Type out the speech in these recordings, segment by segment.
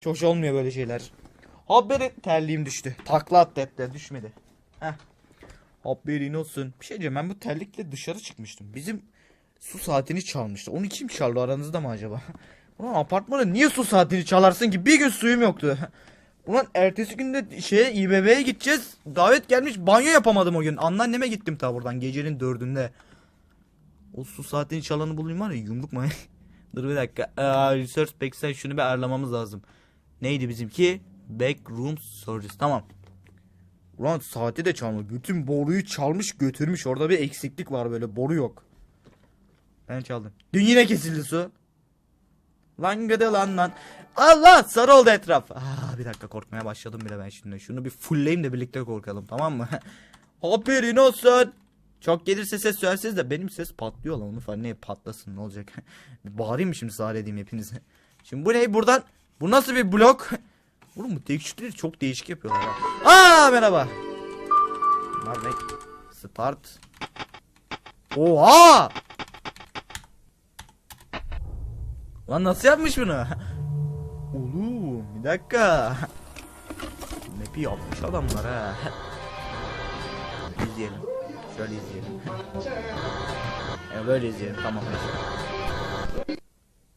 Hiç hoş olmuyor böyle şeyler. Haberi terliğim düştü. Takla attı hep de düşmedi. Heh. Haberin olsun. Bir şey diyeceğim ben bu terlikle dışarı çıkmıştım. Bizim su saatini çalmıştı. Onu kim çaldı aranızda mı acaba? Ulan apartmana niye su saatini çalarsın ki? Bir gün suyum yoktu. Ulan ertesi günde şeye İBB'ye gideceğiz. Davet gelmiş banyo yapamadım o gün. Anneanneme gittim ta buradan gecenin dördünde. O su saatini çalanı bulayım var ya yumruk mu? Dur bir dakika. Aa, research backside şunu bir ayarlamamız lazım. Neydi bizimki? Backroom service. Tamam. Ulan saati de çalmış. Bütün boruyu çalmış götürmüş. Orada bir eksiklik var böyle. Boru yok. Ben çaldım. Dün yine kesildi su. Lan gıdı lan lan. Allah sarı oldu etraf. Aa, bir dakika korkmaya başladım bile ben şimdi. Şunu bir fullleyim de birlikte korkalım tamam mı? Haberin olsun. Çok gelirse ses söylerseniz de benim ses patlıyor lan onu falan. Ne patlasın ne olacak? bağırayım mı şimdi sağır edeyim hepinize? Şimdi bu ne buradan? Bu nasıl bir blok? Oğlum bu tekstürleri çok değişik yapıyorlar ha. Aa merhaba. Bunlar ne? Start. Oha! Lan nasıl yapmış bunu? Oğlum bir dakika. Map'i yapmış adamlar ha. İzleyelim. Şöyle izleyelim. Ya böyle izleyelim tamam.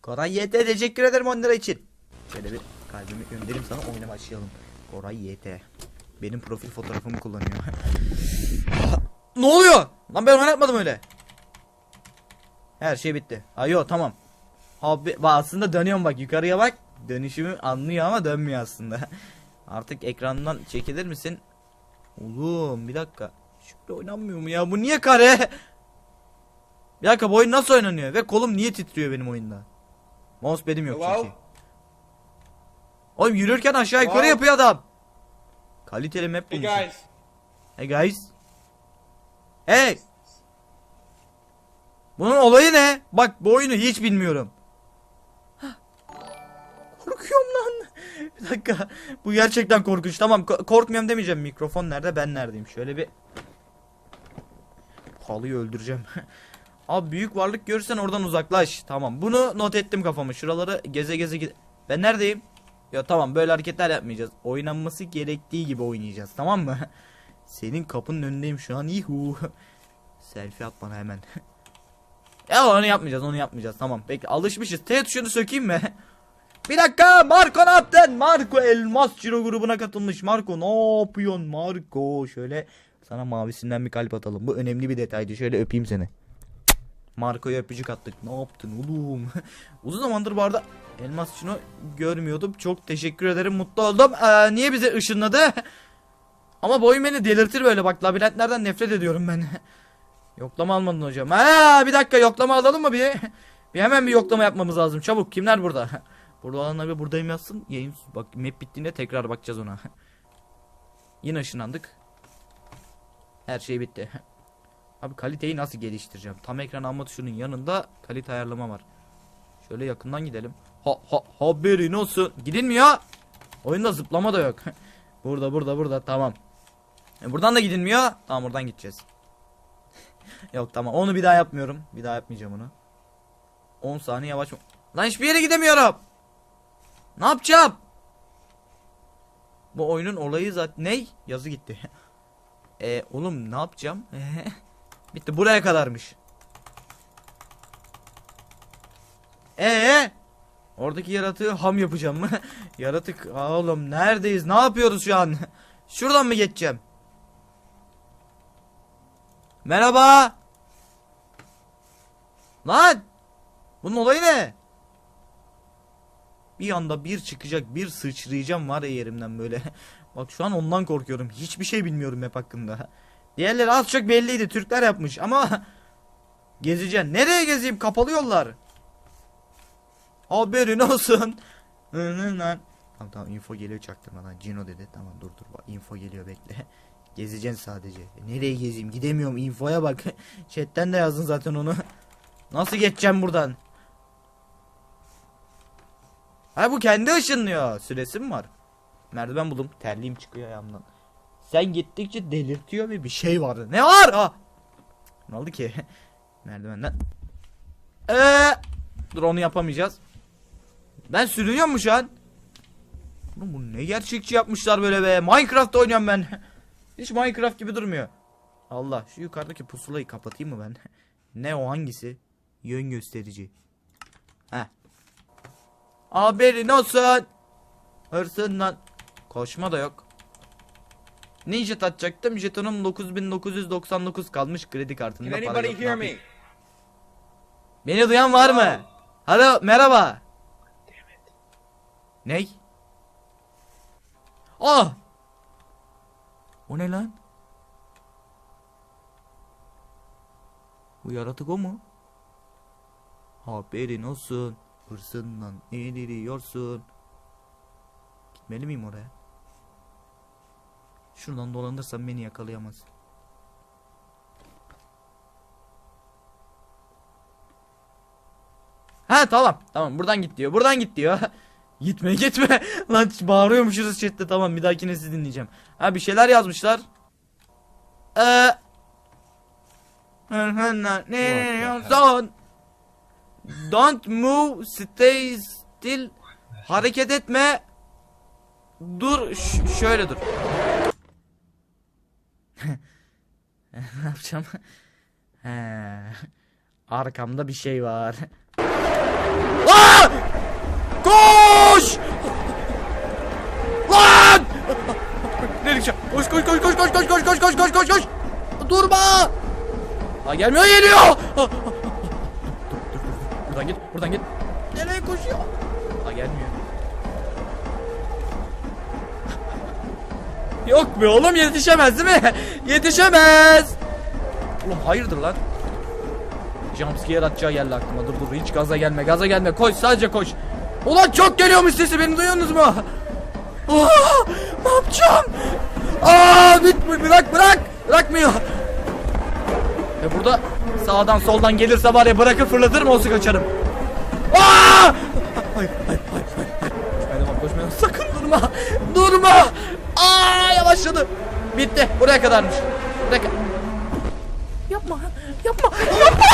Koray YT teşekkür ederim 10 lira için. Şöyle bir kalbimi göndereyim sana oyuna başlayalım. Koray YT. Benim profil fotoğrafımı kullanıyor. ne oluyor? Lan ben oynatmadım öyle. Her şey bitti. Ha tamam. Abi aslında dönüyorum bak yukarıya bak. Dönüşümü anlıyor ama dönmüyor aslında. Artık ekrandan çekilir misin? Oğlum bir dakika. Şöyle oynanmıyor mu ya? Bu niye kare? Bir dakika bu oyun nasıl oynanıyor? Ve kolum niye titriyor benim oyunda? Mousepad'im yok çünkü. Oğlum yürürken aşağı yukarı Wow. yapıyor adam. Kaliteli map Hey guys, Hey guys. Hey. Bunun olayı ne? Bak bu oyunu hiç bilmiyorum. Hah. Korkuyorum lan. Bir dakika. Bu gerçekten korkunç. Tamam ko- korkmuyorum demeyeceğim. Mikrofon nerede ben neredeyim? Şöyle bir halıyı öldüreceğim. Abi büyük varlık görürsen oradan uzaklaş. Tamam. Bunu not ettim kafama. Şuraları geze geze gide. Ben neredeyim? Ya tamam böyle hareketler yapmayacağız. Oynanması gerektiği gibi oynayacağız. Tamam mı? Senin kapının önündeyim şu an. Yuhu. Selfie at bana hemen. ya onu yapmayacağız onu yapmayacağız. Tamam peki alışmışız. T tuşunu sökeyim mi? Bir dakika Marco ne yaptın? Marco Elmas Ciro grubuna katılmış. Marco ne yapıyorsun Marco? Şöyle sana mavisinden bir kalp atalım. Bu önemli bir detaydı. Şöyle öpeyim seni. Marco'ya öpücük attık. Ne yaptın oğlum? Uzun zamandır bu arada Elmas Cino görmüyordum. Çok teşekkür ederim. Mutlu oldum. Ee, niye bize ışınladı? Ama bu oyun beni delirtir böyle bak labirentlerden nefret ediyorum ben. yoklama almadın hocam. Ha bir dakika yoklama alalım mı bir? Bir hemen bir yoklama yapmamız lazım. Çabuk kimler burada? Burada olanlar bir buradayım yazsın. Yayın bak map bittiğinde tekrar bakacağız ona. Yine ışınlandık. Her şey bitti. Abi kaliteyi nasıl geliştireceğim? Tam ekran alma tuşunun yanında kalite ayarlama var. Şöyle yakından gidelim. Ha ha haberin olsun. Gidilmiyor. Oyunda zıplama da yok. burada burada burada tamam. E, buradan da gidilmiyor. Tamam buradan gideceğiz. yok tamam onu bir daha yapmıyorum. Bir daha yapmayacağım onu. 10 saniye yavaş? Lan hiçbir yere gidemiyorum. Ne yapacağım? Bu oyunun olayı zaten ne? Yazı gitti. e oğlum ne yapacağım? Bitti buraya kadarmış. Ee? Oradaki yaratığı ham yapacağım mı? Yaratık oğlum neredeyiz? Ne yapıyoruz şu an? Şuradan mı geçeceğim? Merhaba. Lan! Bunun olayı ne? Bir anda bir çıkacak bir sıçrayacağım var ya yerimden böyle. Bak şu an ondan korkuyorum. Hiçbir şey bilmiyorum map hakkında. Diğerleri az çok belliydi. Türkler yapmış ama gezeceğim. Nereye gezeyim? Kapalı yollar. Haberin olsun. tamam tamam info geliyor çaktırmadan. Cino dedi. Tamam dur dur bak info geliyor bekle. Gezeceksin sadece. E, Nereye gezeyim? Gidemiyorum. Infoya bak. Chatten de yazdın zaten onu. Nasıl geçeceğim buradan? Ha bu kendi ışınlıyor. Süresi mi var? Merdiven buldum. Terliğim çıkıyor ayağımdan. Sen gittikçe delirtiyor ve bir şey vardı. Ne var? Ha. Ne oldu ki? Merdivenden. Eee. Dur onu yapamayacağız. Ben sürünüyor mu şu an? Oğlum bu ne gerçekçi yapmışlar böyle be. Minecraft oynuyorum ben. Hiç Minecraft gibi durmuyor. Allah şu yukarıdaki pusulayı kapatayım mı ben? ne o hangisi? Yön gösterici. Heh. Haberin olsun. Hırsından. Koşma da yok. Ne jet atacaktım? Jetonum 9999 kalmış kredi kartında. Can para yok, ne hear yapayım? me? Beni duyan var mı? Alo merhaba. Ney? Ah! O ne lan? Bu yaratık o mu? Haberin olsun. Hırsından eğiliyorsun. Gitmeli miyim oraya? Şuradan dolanırsam beni yakalayamaz. Ha tamam. Tamam buradan git diyor. Buradan git diyor. gitme gitme. Lan bağırıyormuşuz chatte. Tamam bir dahakine sizi dinleyeceğim. Ha bir şeyler yazmışlar. Ee, ne son Don't move stay still. Hareket etme. Dur şöyle dur ne yapacağım He. arkamda bir şey var Aa! Koş! Lan! Nereye gideceğim? Koş koş koş koş koş koş koş koş koş koş koş koş. Durma! Ha gelmiyor geliyor. Ah, ah, ah, ah. Dur, dur, dur. Buradan git, buradan git. Nereye koşuyor? Ha gelmiyor. Yok be oğlum yetişemez değil mi? Yetişemez. Oğlum hayırdır lan? Jumpscare atacağı geldi aklıma. Dur dur hiç gaza gelme gaza gelme. Koş sadece koş. Ulan çok geliyormuş sesi beni duyuyorsunuz mu? Aa, ne yapacağım? Aa, bit bırak bırak. Bırakmıyor. E burada sağdan soldan gelirse var ya bırakır fırlatırım olsa kaçarım. Aa! Hayır hayır hayır hayır. hayır. Koşmaya devam. Sakın durma. Durma. Aa yavaşladı. Bitti. Buraya kadarmış. Buraya kadar. Yapma. Yapma. Yapma.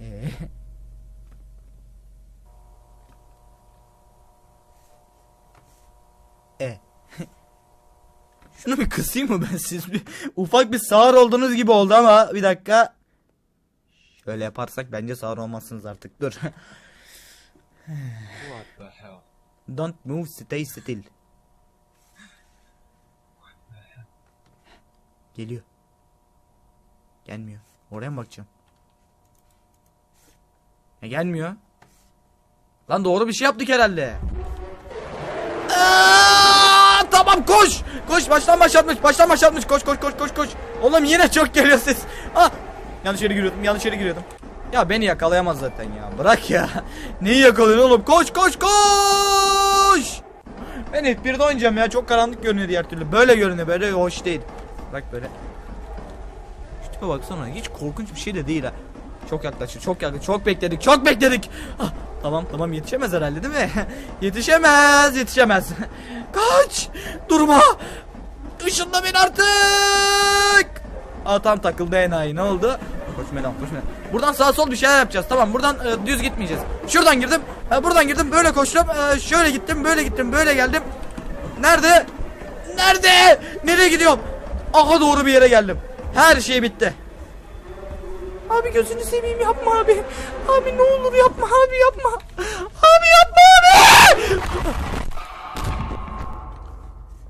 Ee? E. Şunu bir kısayım mı ben siz bir ufak bir sağır olduğunuz gibi oldu ama bir dakika. Şöyle yaparsak bence sağır olmazsınız artık. Dur. What the hell? Don't move, stay still. Geliyor. Gelmiyor. Oraya mı bakacağım? E gelmiyor. Lan doğru bir şey yaptık herhalde. Aa, tamam koş. Koş baştan başlatmış. Baştan başlatmış. Koş koş koş koş koş. Oğlum yine çok geliyor ses. Ah. Yanlış yere giriyordum. Yanlış yere giriyordum. Ya beni yakalayamaz zaten ya. Bırak ya. Neyi yakalıyorsun oğlum? Koş koş koş. Ben F1'de oynayacağım ya. Çok karanlık görünüyor diğer türlü. Böyle görünüyor. Böyle hoş değil. Bak böyle. Şu tipe baksana. Hiç korkunç bir şey de değil ha. Çok yaklaştı. Çok yaklaştı. Çok bekledik. Çok bekledik. Ah, tamam tamam yetişemez herhalde değil mi? yetişemez. Yetişemez. Kaç. Durma. Işınla beni artık. Aa tam takıldı enayi. Ne oldu? Koşma lan koşma. Buradan sağ sol bir şeyler yapacağız. Tamam buradan e, düz gitmeyeceğiz. Şuradan girdim. e, buradan girdim. Böyle koştum. e, şöyle gittim. Böyle gittim. Böyle geldim. Nerede? Nerede? Nereye gidiyorum? Aha doğru bir yere geldim. Her şey bitti. Abi gözünü seveyim yapma abi. Abi ne olur yapma abi yapma. Abi yapma abi.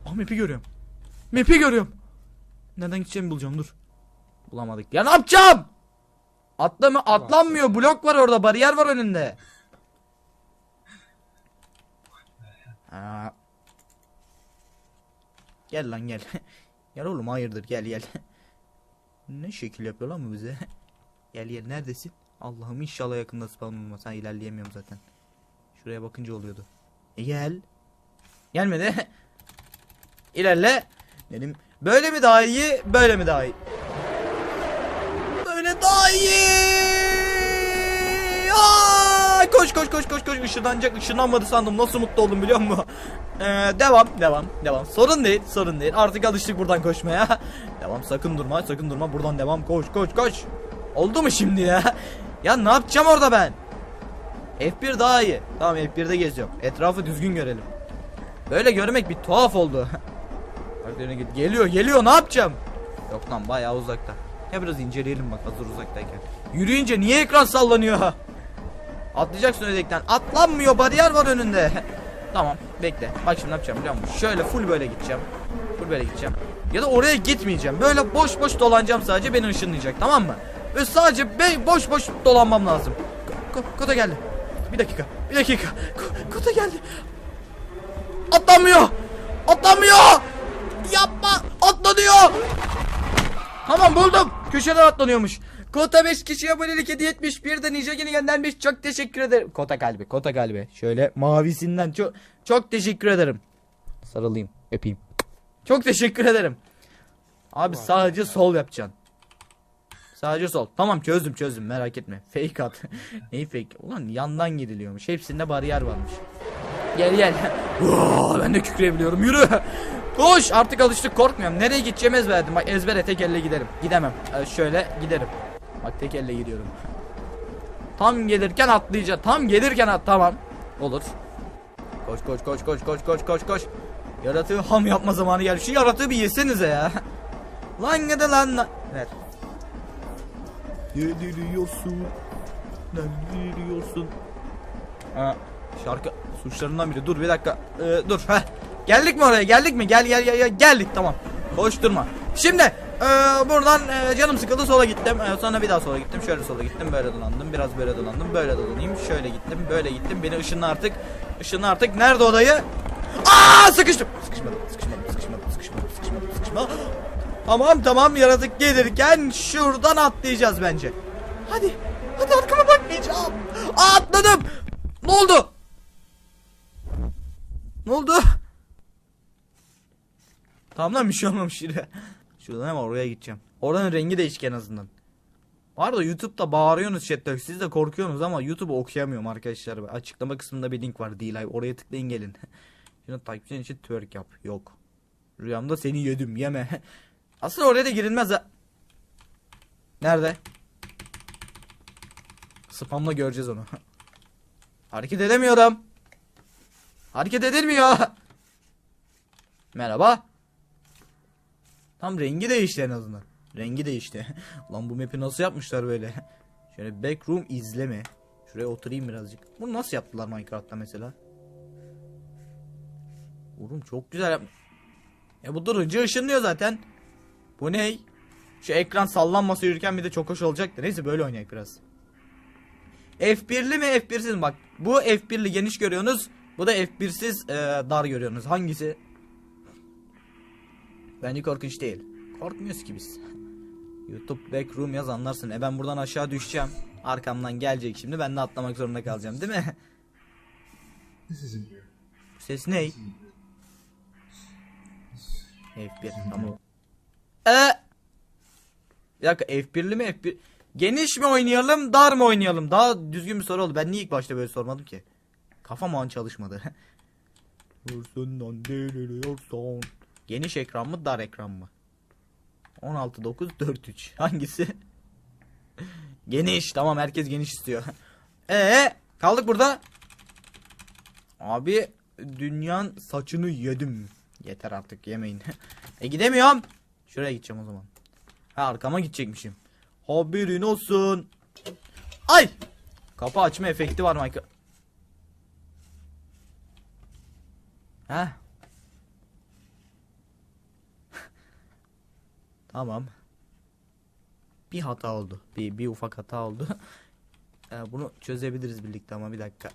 Ah map'i görüyorum. Map'i görüyorum. Nereden gideceğimi bulacağım dur. Bulamadık. Ya ne yapacağım? Atlama atlanmıyor. Blok var orada. Bariyer var önünde. Gel lan gel. gel oğlum hayırdır gel gel. ne şekil yapıyor lan bu bize? gel gel neredesin? Allah'ım inşallah yakında spawn olmaz. Ha ilerleyemiyorum zaten. Şuraya bakınca oluyordu. E gel. Gelmedi. İlerle. Dedim böyle mi daha iyi böyle mi daha iyi? Böyle daha iyi. Koş koş koş koş koş ışınlanacak ışınlanmadı sandım nasıl mutlu oldum biliyor musun? Ee, devam devam devam sorun değil sorun değil artık alıştık buradan koşmaya. devam sakın durma sakın durma buradan devam koş koş koş. Oldu mu şimdi ya? Ya ne yapacağım orada ben? F1 daha iyi. Tamam F1'de geziyorum. Etrafı düzgün görelim. Böyle görmek bir tuhaf oldu. Git. Geliyor geliyor ne yapacağım? Yok lan bayağı uzakta. Ya biraz inceleyelim bak hazır uzaktayken. Yürüyünce niye ekran sallanıyor? Atlayacaksın ödekten. Atlanmıyor bariyer var önünde. tamam bekle. Bak şimdi ne yapacağım biliyor musun? Şöyle full böyle gideceğim. Full böyle gideceğim. Ya da oraya gitmeyeceğim. Böyle boş boş dolanacağım sadece beni ışınlayacak tamam mı? Ve sadece be boş boş dolanmam lazım. Ko- Kota geldi. Bir dakika. Bir dakika. Ko- Kota geldi. Atlamıyor. Atlamıyor. Yapma. Atlanıyor. Tamam buldum. Köşeden atlanıyormuş. Kota 5 kişi abonelik hediye etmiş. Bir de Ninja Geni göndermiş. Çok teşekkür ederim. Kota kalbi. Kota kalbi. Şöyle mavisinden çok çok teşekkür ederim. Sarılayım. Öpeyim. Çok teşekkür ederim. Abi sadece sol yapacaksın. Sadece sol. Tamam çözdüm çözdüm merak etme. Fake at. Neyi fake? Ulan yandan gidiliyormuş. Hepsinde bariyer varmış. Gel gel. Oo, ben de kükreyebiliyorum. Yürü. Koş. Artık alıştık korkmuyorum. Nereye gideceğimi ezberledim. Bak ezbere tek elle giderim. Gidemem. Ee, şöyle giderim. Bak tek elle gidiyorum. Tam gelirken atlayacağım. Tam gelirken at tamam. Olur. Koş koş koş koş koş koş koş koş. Yaratığı ham yapma zamanı geldi. Şu yaratığı bir yesenize ya. lan gidi lan. lan. Ver. Yediriyorsun. Yediriyorsun. Ha, şarkı suçlarından biri. Dur bir dakika. Ee, dur. Heh. Geldik mi oraya? Geldik mi? Gel gel gel gel. Geldik tamam. Koşturma. Şimdi ee, buradan ee, canım sıkıldı sola gittim. Ee, sonra bir daha sola gittim. Şöyle sola gittim. Böyle dolandım. Biraz böyle dolandım. Böyle dolanayım. Şöyle gittim. Böyle gittim. Beni ışınla artık. Işınla artık. Nerede odayı? Aa sıkıştım. Sıkışmadım. Sıkışmadım. Sıkışmadım. Sıkışmadım. Sıkışmadım. Sıkışmadım. Tamam tamam yaratık gelirken şuradan atlayacağız bence. Hadi. Hadi arkama bakmayacağım. Atladım. Ne oldu? Ne oldu? Tamam lan bir şey olmamış yine. Şuradan hemen oraya gideceğim. Oranın rengi değişik en azından. Var da YouTube'da bağırıyorsunuz chatte. Siz de korkuyorsunuz ama YouTube'u okuyamıyorum arkadaşlar. Açıklama kısmında bir link var. D-Live. Oraya tıklayın gelin. Şimdi takipçinin için twerk yap. Yok. Rüyamda seni yedim yeme. Aslında oraya da girilmez ha. Nerede? Spamla göreceğiz onu. Hareket edemiyorum. Hareket edilmiyor. Merhaba. Tam rengi değişti en azından. Rengi değişti. Lan bu map'i nasıl yapmışlar böyle? Şöyle backroom izleme. Şuraya oturayım birazcık. Bunu nasıl yaptılar Minecraft'ta mesela? Oğlum çok güzel yap. E bu durunca ışınlıyor zaten. Bu ne? Şu ekran sallanması yürürken bir de çok hoş olacaktı. Neyse böyle oynayak biraz. F1'li mi F1'siz mi? Bak bu F1'li geniş görüyorsunuz. Bu da F1'siz e, dar görüyorsunuz. Hangisi? Bence korkunç değil. Korkmuyoruz ki biz. YouTube backroom yaz anlarsın. E ben buradan aşağı düşeceğim. Arkamdan gelecek şimdi. Ben de atlamak zorunda kalacağım değil mi? Bu ses ne? F1 tamam. Ee, bir dakika F1'li mi F1? Geniş mi oynayalım dar mı oynayalım? Daha düzgün bir soru oldu. Ben niye ilk başta böyle sormadım ki? Kafam an çalışmadı. Hırsından deliriyorsan. Geniş ekran mı dar ekran mı? 16.9.4.3 Hangisi? geniş tamam herkes geniş istiyor. Ee kaldık burada. Abi dünyanın saçını yedim. Yeter artık yemeyin. e gidemiyorum. Şuraya gideceğim o zaman. Ha arkama gidecekmişim. Haberin olsun. Ay! Kapı açma efekti var Michael. Ha? Tamam. Bir hata oldu. Bir, bir ufak hata oldu. Ee, bunu çözebiliriz birlikte ama bir dakika.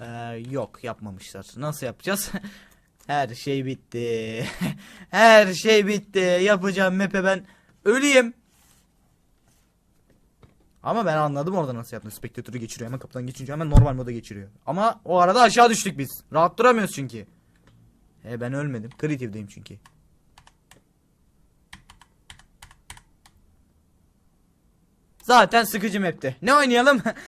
Ee, yok yapmamışlar. Nasıl yapacağız? Her şey bitti. Her şey bitti. Yapacağım map'e ben öleyim. Ama ben anladım orada nasıl yaptığını. Spektatörü geçiriyor. Hemen kapıdan geçince hemen normal moda geçiriyor. Ama o arada aşağı düştük biz. Rahat duramıyoruz çünkü. E ben ölmedim. Creative'deyim çünkü. Zaten sıkıcı map'ti. Ne oynayalım?